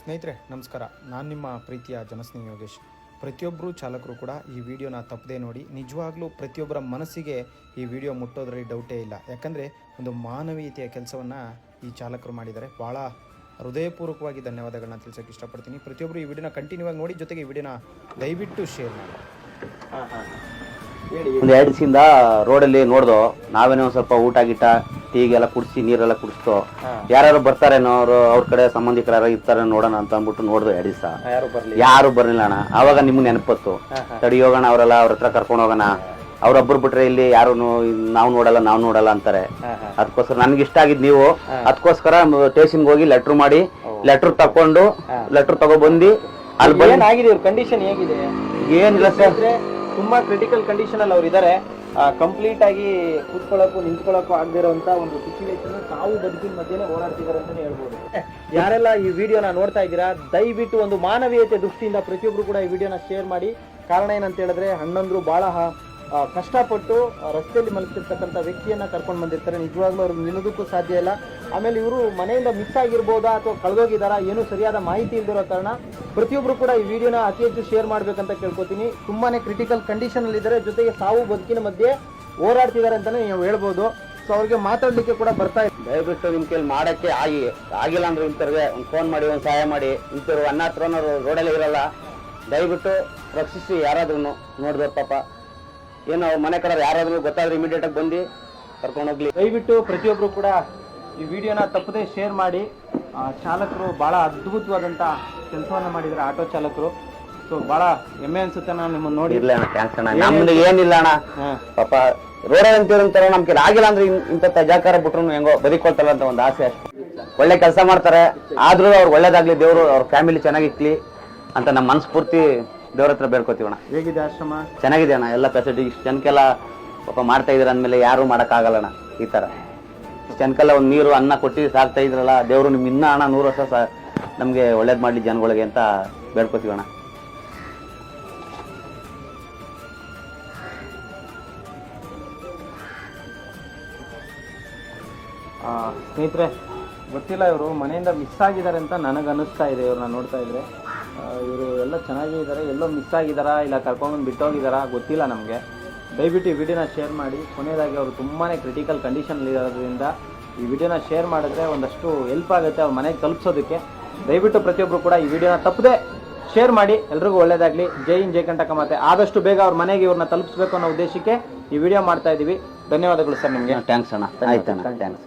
ಸ್ನೇಹಿತರೆ, ನಮಸ್ಕಾರ. ನಾನು ನಿಮ್ಮ ಪ್ರೀತಿಯ ಜನಸ್ನೇಹಿ ಯೋಗೇಶ್. ಪ್ರತಿಯೊಬ್ಬರು ಚಾಲಕರು ಕೂಡ ಈ ವಿಡಿಯೋನ ತಪ್ಪದೇ ನೋಡಿ, ನಿಜವಾಗ್ಲೂ ಪ್ರತಿಯೊಬ್ಬರ ಮನಸ್ಸಿಗೆ ಈ ವಿಡಿಯೋ ಮುಟ್ಟೋದ್ರಲ್ಲಿ ಡೌಟೇ ಇಲ್ಲ. ಯಾಕಂದರೆ, ಒಂದು ಮಾನವೀಯತೆಯ ಕೆಲಸವನ್ನು ಈ ಚಾಲಕರು ಮಾಡಿದ್ದಾರೆ. ಭಾಳ ಹೃದಯಪೂರ್ವಕವಾಗಿ ಧನ್ಯವಾದಗಳನ್ನ ತಿಳಿಸೋಕೆ ಇಷ್ಟಪಡ್ತೀನಿ. ಪ್ರತಿಯೊಬ್ಬರು ಈ ವಿಡಿಯೋನ ಕಂಟಿನ್ಯೂ ಆಗಿ ನೋಡಿ, ಜೊತೆಗೆ ಈ ವಿಡಿಯೋನ ದಯವಿಟ್ಟು ಶೇರ್ ಮಾಡಿ. ಒಂದು ಎರಡು ದಿವಸದಿಂದ ರೋಡಲ್ಲಿ ನೋಡ್ದು, ನಾವೇನೋ ಸ್ವಲ್ಪ ಊಟ, ಗೀಟ ಟೀಗೆಲ್ಲ ಕುಡಿಸಿ ನೀರೆಲ್ಲ ಕುಡಿಸ್ತು ಯಾರು ಬರ್ತಾರೇನೋ ಅವರು ಅವ್ರ ಕಡೆ ಸಂಬಂಧಿಕರ ಯಾರು ಇರ್ತಾರೆ ನೋಡೋಣ ಅಂತ ಅಂದ್ಬಿಟ್ಟು ನೋಡಿದ್ರು ಎರಡು ದಿವಸ. ಯಾರು ಬರಲಿ ಯಾರು ಬರ್ಲಿಲ್ಲ ಅಣ್ಣ. ಅವಾಗ ನಿಮ್ಗೆ ನೆನಪತ್ತು. ತಡಿ ಹೋಗೋಣ ಅವರೆಲ್ಲ ಅವ್ರ ಹತ್ರ ಕರ್ಕೊಂಡು ಹೋಗೋಣ. ಅವ್ರೊಬ್ರು ಬಿಟ್ರೆ ಇಲ್ಲಿ ಯಾರು ನಾವು ನೋಡಲ್ಲ ನಾವು ನೋಡಲ್ಲ ಅಂತಾರೆ. ಅದಕ್ಕೋಸ್ಕರ ನನ್ಗೆ ಇಷ್ಟ ಆಗಿದ್ ನೀವು. ಅದಕ್ಕೋಸ್ಕರ ಸ್ಟೇಷನ್ಗೆ ಹೋಗಿ ಲೆಟ್ರ್ ಮಾಡಿ ಲೆಟ್ರ್ ತಕೊಂಡು ಲೆಟ್ರ್ ತಗೊಬಂದು ಅಲ್ಲಿ ಕಂಡೀಷನ್ ಹೇಗಿದೆ? ಏನಿಲ್ಲ ಸರ್. ತುಂಬಾ ಕ್ರಿಟಿಕಲ್ ಕಂಡೀಷನ್ ಅಲ್ಲಿ ಅವ್ರು ಇದ್ದಾರೆ ಕಂಪ್ಲೀಟ್ ಆಗಿ ಕೂತ್ಕೊಳ್ಳೋಕ್ಕೂ ನಿಂತ್ಕೊಳ್ಳೋಕ್ಕೂ ಆಗದಿರುವಂತ ಒಂದು ಸಿಚುವೇಶನ್ ತಾವು ಬದುಕಿನ ಮಧ್ಯೆ ಹೋರಾಡ್ತಿದ್ದಾರೆ ಅಂತಲೇ ಹೇಳ್ಬೋದು. ಯಾರೆಲ್ಲ ಈ ವಿಡಿಯೋನ ನೋಡ್ತಾ ಇದ್ದೀರಾ ದಯವಿಟ್ಟು ಒಂದು ಮಾನವೀಯತೆ ದೃಷ್ಟಿಯಿಂದ ಪ್ರತಿಯೊಬ್ಬರು ಕೂಡ ಈ ವಿಡಿಯೋನ ಶೇರ್ ಮಾಡಿ. ಕಾರಣ ಏನಂತ ಹೇಳಿದ್ರೆ ಹಣ್ಣಂದ್ರು ಆ, ಕಷ್ಟಪಟ್ಟು ರಸ್ತೆಯಲ್ಲಿ ಮಲಗಿರ್ತಕ್ಕಂಥ ವ್ಯಕ್ತಿಯನ್ನು ಕರ್ಕೊಂಡು ಬಂದಿರ್ತಾರೆ. ನಿಜವಾಗ್ಲೂ ಅವ್ರಿಗೆ ನಿಲ್ಲೋದಕ್ಕೂ ಸಾಧ್ಯ ಇಲ್ಲ. ಆಮೇಲೆ ಇವರು ಮನೆಯಿಂದ ಮಿಸ್ ಆಗಿರ್ಬೋದಾ ಅಥವಾ ಕಳೆದೋಗಿದಾರಾ ಏನೂ ಸರಿಯಾದ ಮಾಹಿತಿ ಇಲ್ದಿರೋ ಕಾರಣ ಪ್ರತಿಯೊಬ್ಬರು ಕೂಡ ಈ ವಿಡಿಯೋನ ಅತಿ ಹೆಚ್ಚು ಶೇರ್ ಮಾಡಬೇಕಂತ ಕೇಳ್ಕೊತೀನಿ. ತುಂಬಾನೇ ಕ್ರಿಟಿಕಲ್ ಕಂಡೀಷನ್ ಅಲ್ಲಿ ಇದ್ದಾರೆ ಜೊತೆಗೆ ಸಾವು ಬದುಕಿನ ಮಧ್ಯೆ ಹೋರಾಡ್ತಿದ್ದಾರೆ ಅಂತಾನೆ ನೀವು ಹೇಳ್ಬೋದು. ಸೊ ಅವ್ರಿಗೆ ಮಾತಾಡ್ಲಿಕ್ಕೆ ಕೂಡ ಬರ್ತಾ ಇದೆ ದಯವಿಟ್ಟು ನಿಮ್ ಕೈಲಿ ಮಾಡಕ್ಕೆ ಆಗಿ ಆಗಿಲ್ಲ ಅಂದ್ರೆ ಇಂಥವ್ರಿಗೆ ಒಂದು ಫೋನ್ ಮಾಡಿ ಒಂದು ಸಹಾಯ ಮಾಡಿ. ಇಂಥವ್ರು ಅನ್ನ ಹತ್ರ ರೋಡಲ್ಲೇ ಇರಲ್ಲ. ದಯವಿಟ್ಟು ರಕ್ಷಿಸಿ ಯಾರಾದ್ರೂ ನೋಡಿದ್ರೆ ಪಾಪ. ಏನು ಮನೆ ಕಡೆ ಯಾರಾದ್ರೂ ಗೊತ್ತಾದ್ರೆ ಇಮಿಡಿಯೇಟ್ ಆಗಿ ಬಂದು ಕರ್ಕೊಂಡು ಹೋಗ್ಲಿ. ದಯವಿಟ್ಟು ಪ್ರತಿಯೊಬ್ರು ಕೂಡ ಈ ವಿಡಿಯೋನ ತಪ್ಪದೇ ಶೇರ್ ಮಾಡಿ ಆ, ಚಾಲಕರು ಬಹಳ ಅದ್ಭುತವಾದಂತ ಕೆಲಸವನ್ನು ಮಾಡಿದ್ದಾರೆ ಆಟೋ ಚಾಲಕರು. ಸೊ ಬಹಳ ಹೆಮ್ಮೆ ಅನ್ಸುತ್ತೆ ನಾನು ನಿಮ್ಮನ್ನು ನೋಡಿ. ಇಲ್ಲ ಅಣ್ಣ ಥ್ಯಾಂಕ್ಸ್ ಅಣ್ಣ. ನಮ್ದು ಏನಿಲ್ಲ ಅಣ್ಣ. ಪಾಪ ರೋಡಲ್ಲಿ ಅಂತಿರಂತಾರ ನಮ್ ಕೈಲಿ ಆಗಿಲ್ಲ ಅಂದ್ರೆ ಇಂಥ ತಜಾಕಾರ ಬಿಟ್ರು ಹೆಂಗೋ ಬದಿಕೊಳ್ತಾರ ಅಂತ ಒಂದು ಆಸೆ ಅಷ್ಟೇ. ಒಳ್ಳೆ ಕೆಲಸ ಮಾಡ್ತಾರೆ. ಆದ್ರೂ ಅವ್ರು ಒಳ್ಳೇದಾಗ್ಲಿ ದೇವರು ಅವ್ರ ಫ್ಯಾಮಿಲಿ ಚೆನ್ನಾಗಿಕ್ಲಿ ಅಂತ ನಮ್ಮ ಮನಸ್ಫೂರ್ತಿ ದೇವ್ರ ಹತ್ರ ಬೇಡ್ಕೋತೀವಣ ಹೇಗಿದೆ ಆಶ್ರಮ? ಚೆನ್ನಾಗಿದೆ ಅಣ್ಣ. ಎಲ್ಲ ಫೆಸಿಲಿಟಿ ಇಷ್ಟು ಜನಕ್ಕೆಲ್ಲ ಪಾಪ ಮಾಡ್ತಾ ಇದ್ರ ಅಂದಮೇಲೆ ಯಾರು ಮಾಡೋಕ್ಕಾಗಲ್ಲ ಅಣ್ಣ. ಈ ಥರ. ಜನಕ್ಕೆಲ್ಲ ಒಂದು ನೀರು ಅನ್ನ ಕೊಟ್ಟು ಸಾಕ್ತಾ ಇದ್ರಲ್ಲ ದೇವರು ನಿಮ್ಗೆ ಇನ್ನ ಅಣ್ಣ ನೂರು ವರ್ಷ ಸ ನಮಗೆ ಒಳ್ಳೇದು ಮಾಡಲಿ ಜನಗಳಿಗೆ ಅಂತ ಬೇಡ್ಕೋತೀವಣ್ಣ ಆ, ಸ್ನೇಹಿತರೆ ಗೊತ್ತಿಲ್ಲ ಇವರು ಮನೆಯಿಂದ ಮಿಸ್ ಆಗಿದ್ದಾರೆ ಅಂತ ನನಗೆ ಅನ್ನಿಸ್ತಾ ಇದೆ ಇವ್ರನ್ನ ನೋಡ್ತಾ ಇದ್ರೆ. ಇವರು ಎಲ್ಲ ಚೆನ್ನಾಗಿದ್ದಾರೆ ಎಲ್ಲೋ ಮಿಸ್ ಆಗಿದ್ದಾರಾ ಇಲ್ಲ ಕರ್ಕೊಂಡ್ಬಂದು ಬಿಟ್ಟೋಗಿದ್ದಾರಾ ಗೊತ್ತಿಲ್ಲ ನಮಗೆ. ದಯವಿಟ್ಟು ಈ ವಿಡಿಯೋನ ಶೇರ್ ಮಾಡಿ. ಕೊನೆಯದಾಗಿ ಅವರು ತುಂಬಾ ಕ್ರಿಟಿಕಲ್ ಕಂಡೀಷನಲ್ಲಿ ಇರೋದ್ರಿಂದ ಈ ವಿಡಿಯೋನ ಶೇರ್ ಮಾಡಿದ್ರೆ ಒಂದಷ್ಟು ಹೆಲ್ಪ್ ಆಗುತ್ತೆ ಅವ್ರ ಮನೆಗೆ ತಲುಪಿಸೋದಕ್ಕೆ. ದಯವಿಟ್ಟು ಪ್ರತಿಯೊಬ್ಬರು ಕೂಡ ಈ ವಿಡಿಯೋನ ತಪ್ಪದೆ ಶೇರ್ ಮಾಡಿ. ಎಲ್ರಿಗೂ ಒಳ್ಳೇದಾಗಲಿ. ಜೈ ಇನ್ ಜೈ ಕಂಟಕ ಮತ್ತೆ ಆದಷ್ಟು ಬೇಗ ಅವ್ರ ಮನೆಗೆ ಇವ್ರನ್ನ ತಲುಪಿಸ್ಬೇಕು ಅನ್ನೋ ಉದ್ದೇಶಕ್ಕೆ ಈ ವಿಡಿಯೋ ಮಾಡ್ತಾ ಇದ್ದೀವಿ ಧನ್ಯವಾದಗಳು ಸರ್ ನಿಮಗೆ. ಥ್ಯಾಂಕ್ಸ್ ಅಣ್ಣ. ಆಯ್ತು ಥ್ಯಾಂಕ್ಸ್.